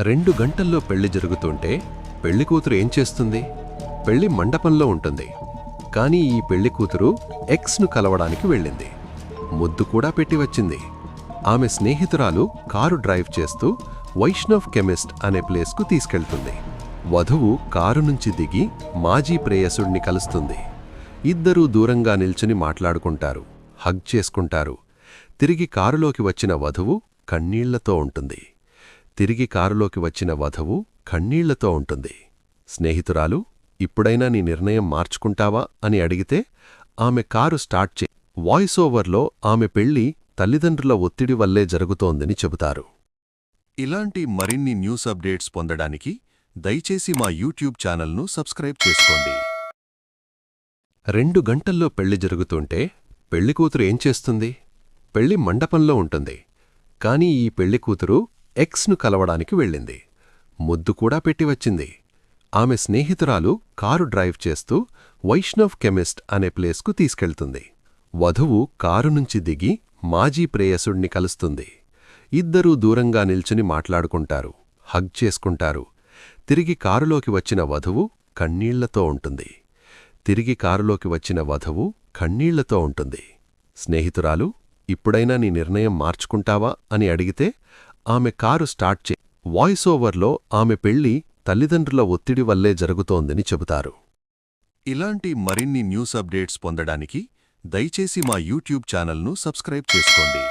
రెండు గంటల్లో పెళ్ళి జరుగుతుంటే పెళ్ళి కూతురు ఏం చేస్తుంది? పెళ్ళి మండపంలో ఉంటుంది. కానీ ఈ పెళ్ళి కూతురు ఎక్స్ను కలవడానికి వెళ్ళింది. ముద్దు కూడా పెట్టి వచ్చింది. ఆమె స్నేహితురాలు కారు డ్రైవ్ చేస్తూ వైష్ణవ్ కెమిస్ట్ అనే ప్లేస్కు తీసుకెళ్తుంది. వధువు కారు నుంచి దిగి మాజీ ప్రేయసుడిని కలుస్తుంది. ఇద్దరూ దూరంగా నిల్చుని మాట్లాడుకుంటారు. హగ్ చేసుకుంటారు. తిరిగి కారులోకి వచ్చిన వధువు కన్నీళ్ళతో ఉంటుంది. తిరిగి కారులోకి వచ్చిన వధువు కన్నీళ్ళతో ఉంటుంది. స్నేహితురాలు ఇప్పుడైనా నీ నిర్ణయం మార్చుకుంటావా? అని అడిగితే ఆమె కారు స్టార్ట్ చే వాయిస్ ఓవర్లో ఆమె పెళ్ళి తల్లిదండ్రుల ఒత్తిడి వల్లే జరుగుతోందని చెబుతారు. ఇలాంటి మరిన్ని న్యూస్ అప్డేట్స్ పొందడానికి దయచేసి మా యూట్యూబ్ ఛానల్ను సబ్స్క్రైబ్ చేసుకోండి. రెండు గంటల్లో పెళ్ళి జరుగుతుంటే పెళ్ళికూతురు ఏం చేస్తుంది? పెళ్ళి మండపంలో ఉంటుంది. కానీ ఈ పెళ్ళికూతురు ఎక్స్ను కలవడానికి వెళ్ళింది. ముద్దు కూడా పెట్టి వచ్చింది. ఆమె స్నేహితురాలు కారు డ్రైవ్ చేస్తూ వైష్ణవ్ కెమిస్ట్ అనే ప్లేస్కు తీసుకెళ్తుంది. వధువు కారు నుంచి దిగి మాజీ ప్రేయసుణ్ణి కలుస్తుంది. ఇద్దరూ దూరంగా నిల్చుని మాట్లాడుకుంటారు హగ్ చేసుకుంటారు. తిరిగి కారులోకి వచ్చిన వధువు కన్నీళ్ళతో ఉంటుంది. తిరిగి కారులోకి వచ్చిన వధువు కన్నీళ్ళతో ఉంటుంది. స్నేహితురాలు ఇప్పుడైనా నీ నిర్ణయం మార్చుకుంటావా అని అడిగితే ఆమె కారు స్టార్ట్ చే వాయిస్ ఓవర్లో ఆమె పెళ్ళి తల్లిదండ్రుల ఒత్తిడి వల్లే జరుగుతోందని చెబుతారు. ఇలాంటి మరిన్ని న్యూస్ అప్డేట్స్ పొందడానికి దయచేసి మా యూట్యూబ్ ఛానల్ను సబ్స్క్రైబ్ చేసుకోండి.